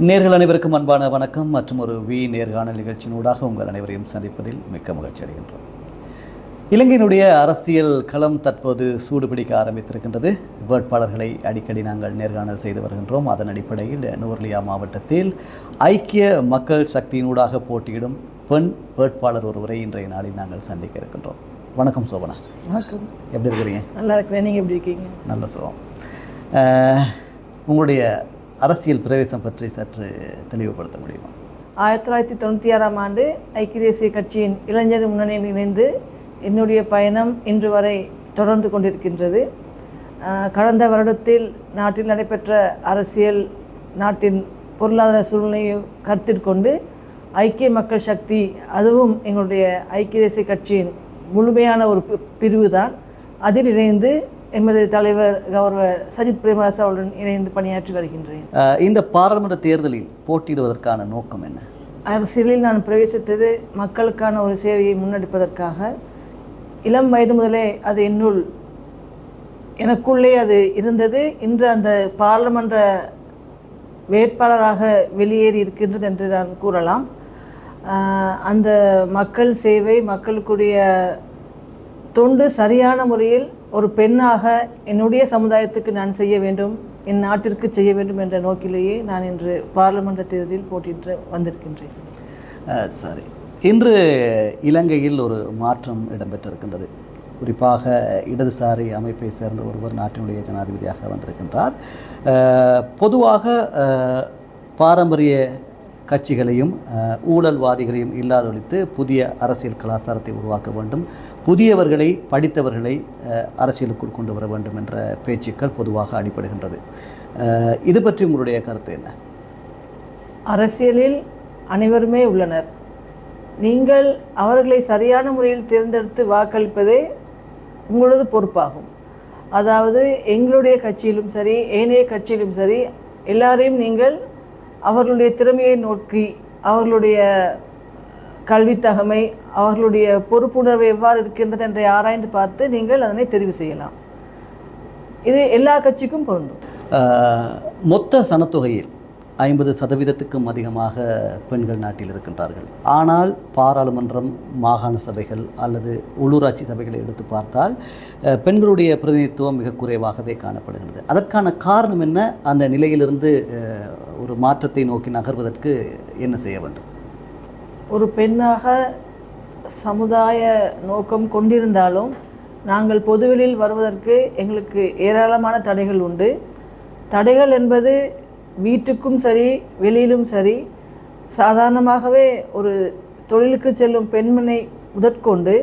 நேர்கள் அனைவருக்கும் அன்பான வணக்கம். மற்றும் ஒரு வி நேர்காணல் நிகழ்ச்சியினூடாக உங்கள் அனைவரையும் சந்திப்பதில் மிக்க மகிழ்ச்சி அடைகின்றோம். இலங்கையினுடைய அரசியல் களம் தற்போது சூடுபிடிக்க ஆரம்பித்திருக்கின்றது. வேட்பாளர்களை அடிக்கடி நாங்கள் நேர்காணல் செய்து வருகின்றோம். அதன் அடிப்படையில் நுவர்லியா மாவட்டத்தில் ஐக்கிய மக்கள் சக்தியினூடாக போட்டியிடும் பெண் வேட்பாளர் ஒருவரை இன்றைய நாளில் நாங்கள் சந்திக்க இருக்கின்றோம். வணக்கம் சோபனா. வணக்கம். எப்படி இருக்கிறீங்க? நல்லா இருக்கிறேன். நீங்கள் எப்படி இருக்கீங்க? நல்ல அஹ், உங்களுடைய அரசியல் பிரவேசம் பற்றி சற்று தெளிவுபடுத்த முடியுமா? ஆயிரத்தி தொள்ளாயிரத்தி தொண்ணூற்றி ஆறாம் ஆண்டு ஐக்கிய தேசிய கட்சியின் இளைஞர் முன்னணியில் இணைந்து என்னுடைய பயணம் இன்று வரை தொடர்ந்து கொண்டிருக்கின்றது. கடந்த வருடத்தில் நாட்டில் நடைபெற்ற அரசியல் நாட்டின் பொருளாதார சூழ்நிலையை கருத்தில் கொண்டு ஐக்கிய மக்கள் சக்தி அதுவும் எங்களுடைய ஐக்கிய தேசிய கட்சியின் முழுமையான ஒரு பிரிவு தான் அதில் இணைந்து எமது தலைவர் கௌரவ சஜித் பிரேமதாஸ் அவருடன் இணைந்து பணியாற்றி வருகின்றேன். இந்த பாராளுமன்ற தேர்தலில் போட்டியிடுவதற்கான நோக்கம் என்ன? அரசியலில் நான் பிரவேசித்தது மக்களுக்கான ஒரு சேவையை முன்னெடுப்பதற்காக. இளம் வயது முதலே அது என்னுள் எனக்குள்ளே அது இருந்தது. இன்று அந்த பாராளுமன்ற வேட்பாளராக வெளியேறி இருக்கின்றது என்று நான் கூறலாம். அந்த மக்கள் சேவை மக்களுக்குடைய தொண்டு சரியான முறையில் ஒரு பெண்ணாக என்னுடைய சமுதாயத்துக்கு நான் செய்ய வேண்டும் என் நாட்டிற்கு செய்ய வேண்டும் என்ற நோக்கிலேயே நான் இன்று பாராளுமன்ற தேர்தலில் போட்டியிட்டு வந்திருக்கின்றேன். சரி. இன்று இலங்கையில் ஒரு மாற்றம் இடம்பெற்றிருக்கின்றது. குறிப்பாக இடதுசாரி அமைப்பை சேர்ந்த ஒருவர் நாட்டினுடைய ஜனாதிபதியாக வந்திருக்கின்றார். பொதுவாக பாரம்பரிய கட்சிகளையும் ஊழல்வாதிகளையும் இல்லாதொழித்து புதிய அரசியல் கலாச்சாரத்தை உருவாக்க வேண்டும். புதியவர்களை படித்தவர்களை அரசியலுக்குள் கொண்டு வர வேண்டும் என்ற பேச்சுக்கள் பொதுவாக அடிப்படுகின்றது இது பற்றி உங்களுடைய கருத்து என்ன? அரசியலில் அனைவருமே உள்ளனர். நீங்கள் அவர்களை சரியான முறையில் தேர்ந்தெடுத்து வாக்களிப்பதே உங்களது பொறுப்பாகும். அதாவது எங்களுடைய கட்சியிலும் சரி ஏனைய கட்சியிலும் சரி எல்லாரையும் நீங்கள் அவர்களுடைய திறமையை நோக்கி அவர்களுடைய கல்வித்தகமை அவர்களுடைய பொறுப்புணர்வு எவ்வாறு இருக்கின்றது என்றை ஆராய்ந்து பார்த்து நீங்கள் அதனை தெரிவு செய்யலாம். இது எல்லா கட்சிக்கும் பொருந்தும். மொத்த சனத்தொகையில் ஐம்பது சதவீதத்துக்கும் அதிகமாக பெண்கள் நாட்டில் இருக்கின்றார்கள். ஆனால் பாராளுமன்றம் மாகாண சபைகள் அல்லது உள்ளூராட்சி சபைகளை எடுத்து பார்த்தால் பெண்களுடைய பிரதிநிதித்துவம் மிக குறைவாகவே காணப்படுகிறது அதற்கான காரணம் என்ன? அந்த நிலையிலிருந்து ஒரு மாற்றத்தை நோக்கி நகர்வதற்கு என்ன செய்ய வேண்டும்? ஒரு பெண்ணாக சமுதாய நோக்கம் கொண்டிருந்தாலும் நாங்கள் பொதுவெளியில் வருவதற்கு எங்களுக்கு ஏராளமான தடைகள் உண்டு. தடைகள் என்பது வீட்டுக்கும் சரி வெளியிலும் சரி சாதாரணமாகவே ஒரு தொழிலுக்கு செல்லும் பெண்மனை முதற்கொண்டு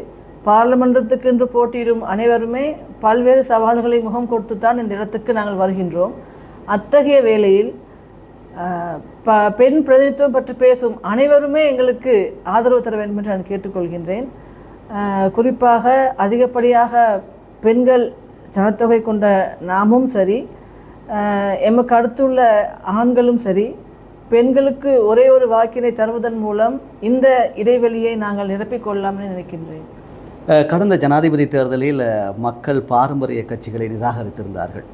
பாராளுமன்றத்துக்கு என்று போட்டியிடும் அனைவருமே பல்வேறு சவால்களை முகம் கொடுத்து தான் இந்த இடத்துக்கு நாங்கள் வருகின்றோம். அத்தகைய வேளையில் ப பெண் பிரதிநிதித்துவம் பற்றி பேசும் அனைவருமே எங்களுக்கு ஆதரவு தர வேண்டும் என்று நான் கேட்டுக்கொள்கின்றேன். குறிப்பாக அதிகப்படியாக பெண்கள் ஜனத்தொகை கொண்ட நாமும் சரி எமக்கு அடுத்துள்ள ஆண்களும் சரி பெண்களுக்கு ஒரே ஒரு வாக்கினை தருவதன் மூலம் இந்த இடைவெளியை நாங்கள் நிரப்பிக்கொள்ளலாம்னு நினைக்கின்றேன். கடந்த ஜனாதிபதி தேர்தலில் மக்கள் பாரம்பரிய கட்சிகளை நிராகரித்திருந்தார்கள்.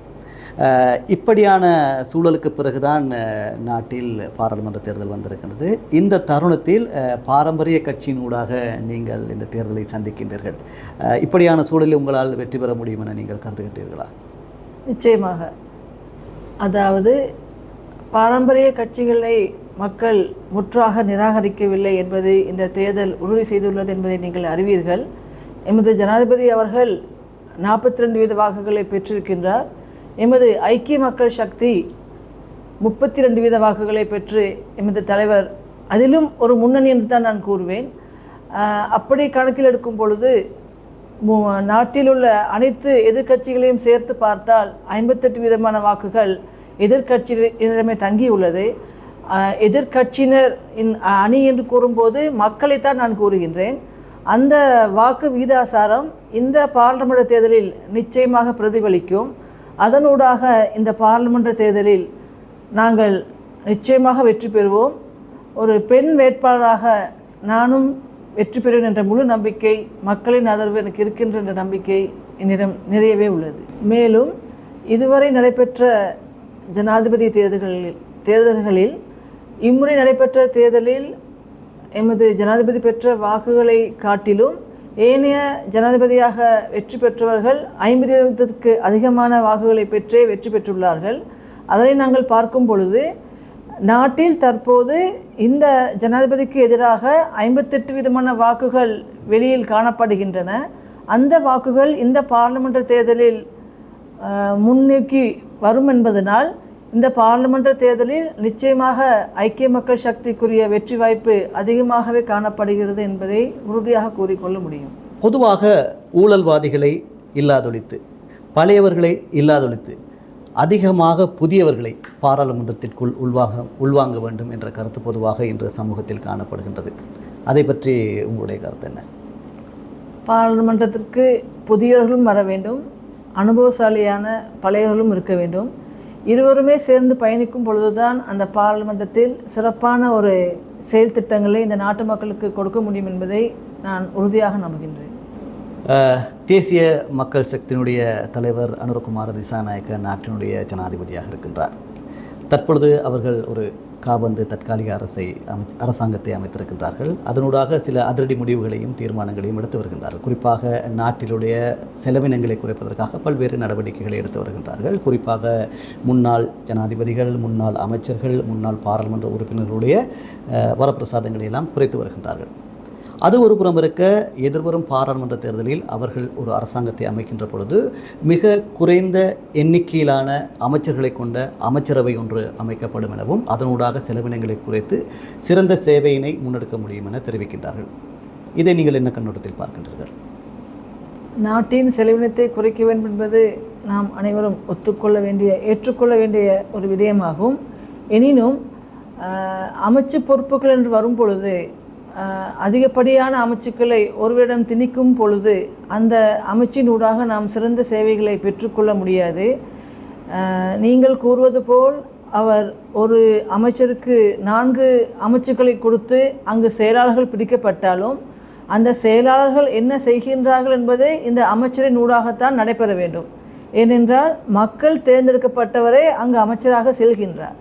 இப்படியான சூழலுக்கு பிறகுதான் நாட்டில் பாராளுமன்ற தேர்தல் வந்திருக்கிறது இந்த தருணத்தில் பாரம்பரிய கட்சியினூடாக நீங்கள் இந்த தேர்தலை சந்திக்கின்றீர்கள். இப்படியான சூழலில் உங்களால் வெற்றி பெற முடியும் என நீங்கள் கருதுகின்றீர்களா? நிச்சயமாக. அதாவது பாரம்பரிய கட்சிகளை மக்கள் முற்றாக நிராகரிக்கவில்லை என்பது இந்த தேர்தல் உறுதி செய்துள்ளது என்பதை நீங்கள் அறிவீர்கள். எமது ஜனாதிபதி அவர்கள் நாற்பத்தி ரெண்டு வீத வாக்குகளை பெற்றிருக்கின்றார். எமது ஐக்கிய மக்கள் சக்தி முப்பத்தி ரெண்டு வீத வாக்குகளை பெற்று எமது தலைவர் அதிலும் ஒரு முன்னணி என்று தான் நான் கூறுவேன். அப்படி கணக்கில் எடுக்கும் பொழுது நாட்டில் உள்ள அனைத்து எதிர்க்கட்சிகளையும் சேர்த்து பார்த்தால் ஐம்பத்தெட்டு விதமான வாக்குகள் எதிர்கட்சியினரிடமே தங்கியுள்ளது எதிர்கட்சியினர் எதிர்க்கட்சியினர் இன் அணி என்று கூறும்போது மக்களைத்தான் நான் கூறுகின்றேன். அந்த வாக்கு விகிதாசாரம் இந்த பாராளுமன்ற தேர்தலில் நிச்சயமாக பிரதிபலிக்கும். அதனூடாக இந்த பாராளுமன்ற தேர்தலில் நாங்கள் நிச்சயமாக வெற்றி பெறுவோம். ஒரு பெண் வேட்பாளராக நானும் வெற்றி பெறுவேன் என்ற முழு நம்பிக்கை மக்களின் ஆதரவு எனக்கு இருக்கின்ற என்ற நம்பிக்கை என்னிடம் நிறையவே உள்ளது. மேலும் இதுவரை நடைபெற்ற ஜனாதிபதி தேர்தல்களில் தேர்தல்களில் இம்முறை நடைபெற்ற தேர்தலில் எமது ஜனாதிபதி பெற்ற வாக்குகளை காட்டிலும் ஏனைய ஜனாதிபதியாக வெற்றி பெற்றவர்கள் ஐம்பதுக்கு அதிகமான வாக்குகளை பெற்றே வெற்றி பெற்றுள்ளார்கள். அதனை நாங்கள் பார்க்கும் பொழுது நாட்டில் தற்போது இந்த ஜனாதிபதிக்கு எதிராக ஐம்பத்தெட்டு விதமான வாக்குகள் வெளியில் காணப்படுகின்றன. அந்த வாக்குகள் இந்த பாராளுமன்ற தேர்தலில் முன்னோக்கி வரும் என்பதனால் இந்த பாராளுமன்ற தேர்தலில் நிச்சயமாக ஐக்கிய மக்கள் சக்திக்குரிய வெற்றி வாய்ப்பு அதிகமாகவே காணப்படுகிறது என்பதை உறுதியாக கூறிக்கொள்ள முடியும். பொதுவாக ஊழல்வாதிகளை இல்லாதொழித்து பழையவர்களை இல்லாதொழித்து அதிகமாக புதியவர்களை பாராளுமன்றத்திற்குள் உள்வாக உள்வாங்க வேண்டும் என்ற கருத்து பொதுவாக இன்று சமூகத்தில் காணப்படுகின்றது. அதை பற்றி உங்களுடைய கருத்து என்ன? பாராளுமன்றத்திற்கு புதியவர்களும் வர வேண்டும் அனுபவசாலியான பழையவர்களும் இருக்க வேண்டும். இருவருமே சேர்ந்து பயணிக்கும் பொழுதுதான் அந்த பாராளுமன்றத்தில் சிறப்பான ஒரு செயல் திட்டங்களை இந்த நாட்டு மக்களுக்கு கொடுக்க முடியும் என்பதை நான் உறுதியாக நம்புகின்றேன். தேசிய மக்கள் சக்தியினுடைய தலைவர் அனுரகுமார திசாநாயக்க நாட்டினுடைய ஜனாதிபதியாக இருக்கின்றார். தற்பொழுது அவர்கள் ஒரு காபந்து தற்காலிக அரசை அமை அரசாங்கத்தை அமைத்திருக்கின்றார்கள். அதனூடாக சில அதிரடி முடிவுகளையும் தீர்மானங்களையும் எடுத்து வருகின்றார்கள். குறிப்பாக நாட்டிலுடைய செலவினங்களை குறைப்பதற்காக பல்வேறு நடவடிக்கைகளை எடுத்து வருகின்றார்கள். குறிப்பாக முன்னாள் ஜனாதிபதிகள் முன்னாள் அமைச்சர்கள் முன்னாள் பாராளுமன்ற உறுப்பினர்களுடைய வரப்பிரசாதங்களை எல்லாம் குறைத்து வருகின்றார்கள். அது ஒரு புறம் இருக்க எதிர்வரும் பாராளுமன்ற தேர்தலில் அவர்கள் ஒரு அரசாங்கத்தை அமைக்கின்ற பொழுது மிக குறைந்த எண்ணிக்கையிலான அமைச்சர்களை கொண்ட அமைச்சரவை ஒன்று அமைக்கப்படும் எனவும் அதனூடாக செலவினங்களை குறைத்து சிறந்த சேவையினை முன்னெடுக்க முடியும் என தெரிவிக்கின்றார்கள். இதை நீங்கள் என்ன கண்ணோட்டத்தில் பார்க்கின்றீர்கள்? நாட்டின் செலவினத்தை குறைக்க வேண்டும் என்பது நாம் அனைவரும் ஒத்துக்கொள்ள வேண்டிய ஏற்றுக்கொள்ள வேண்டிய ஒரு விடயமாகும். எனினும் அமைச்சு பொறுப்புகள் என்று வரும் பொழுது அதிகப்படியான அமைச்சுக்களை ஒருவரிடம் திணிக்கும் பொழுது அந்த அமைச்சினூடாக நாம் சிறந்த சேவைகளை பெற்றுக்கொள்ள முடியாது. நீங்கள் கூறுவது போல் அவர் ஒரு அமைச்சருக்கு நான்கு அமைச்சுக்களை கொடுத்து அங்கு செயலாளர்கள் பிடிக்கப்பட்டாலும் அந்த செயலாளர்கள் என்ன செய்கின்றார்கள் என்பதை இந்த அமைச்சரின் ஊடாகத்தான் நடைபெற வேண்டும். ஏனென்றால் மக்கள் தேர்ந்தெடுக்கப்பட்டவரே அங்கு அமைச்சராக செல்கின்றார்.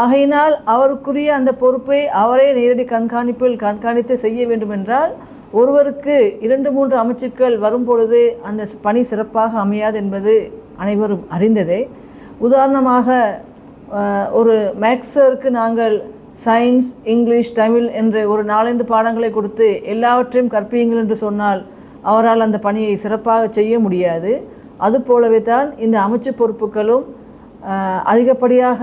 ஆகையினால் அவருக்குரிய அந்த பொறுப்பை அவரே நேரடி கண்காணிப்பில் கண்காணித்து செய்ய வேண்டுமென்றால் ஒருவருக்கு இரண்டு மூன்று அமைச்சுக்கள் வரும்பொழுது அந்த பணி சிறப்பாக அமையாது என்பது அனைவரும் அறிந்ததே. உதாரணமாக ஒரு மேக்ஸருக்கு நாங்கள் சயின்ஸ் இங்கிலீஷ் தமிழ் என்று ஒரு நாலந்து பாடங்களை கொடுத்து எல்லாவற்றையும் கற்பியுங்கள் என்று சொன்னால் அவரால் அந்த பணியை சிறப்பாக செய்ய முடியாது. அதுபோலவே தான் இந்த அமைச்சு பொறுப்புகளும் அதிகப்படியாக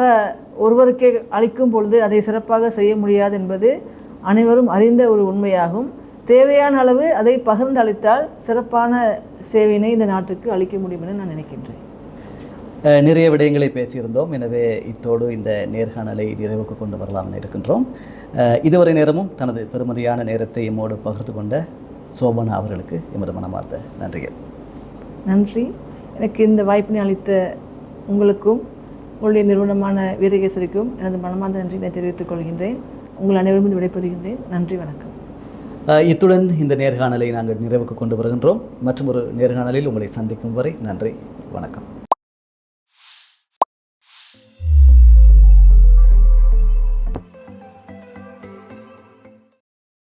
ஒருவருக்கே அளிக்கும் பொழுது அதை சிறப்பாக செய்ய முடியாது என்பது அனைவரும் அறிந்த ஒரு உண்மையாகும். தேவையான அளவு அதை பகிர்ந்து அளித்தால் சிறப்பான சேவையினை இந்த நாட்டுக்கு அளிக்க முடியும் என நான் நினைக்கின்றேன். நிறைய விடயங்களை பேசியிருந்தோம். எனவே இத்தோடு இந்த நேர்காணலை நிறைவுக்கு கொண்டு வரலாம் என இருக்கின்றோம் இதுவரை நேரமும் தனது பெருமதியான நேரத்தை எம்மோடு பகிர்ந்து கொண்ட சோபனா அவர்களுக்கு எமது மனமார்ந்த நன்றிகள். நன்றி. எனக்கு இந்த வாய்ப்பினை அளித்த உங்களுக்கும் உங்களுடைய நிறுவனமான வீரகேசரிக்கும் எனது மனமார்ந்த நன்றியினை தெரிவித்துக் கொள்கின்றேன். உங்கள் அனைவரும் விடைபெறுகின்றேன். நன்றி வணக்கம். இத்துடன் இந்த நேர்காணலை நாங்கள் நிறைவுக்கு கொண்டு வருகின்றோம். மற்றும் ஒரு நேர்காணலில் உங்களை சந்திக்கும் வரை நன்றி வணக்கம்.